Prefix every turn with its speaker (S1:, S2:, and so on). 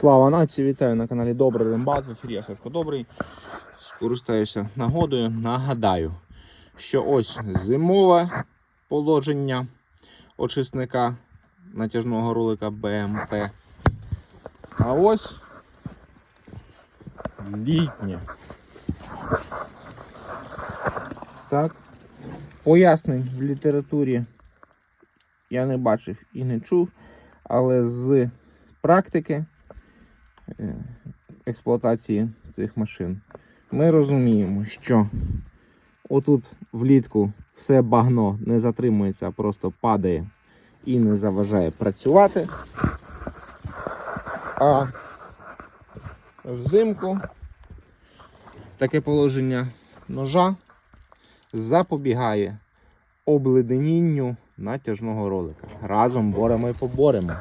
S1: Слава нації, вітаю на каналі Добрий Рембат. В ефірі я Сашко Добрий. Скористаюся нагодою. Нагадаю, що ось зимове положення очисника натяжного ролика БМП. А ось літнє. Так. Пояснень в літературі я не бачив і не чув, але з практики експлуатації цих машин ми розуміємо, що отут влітку все багно не затримується, а просто падає і не заважає працювати. А взимку таке положення ножа запобігає обледенінню натяжного ролика. Разом боремо і поборемо.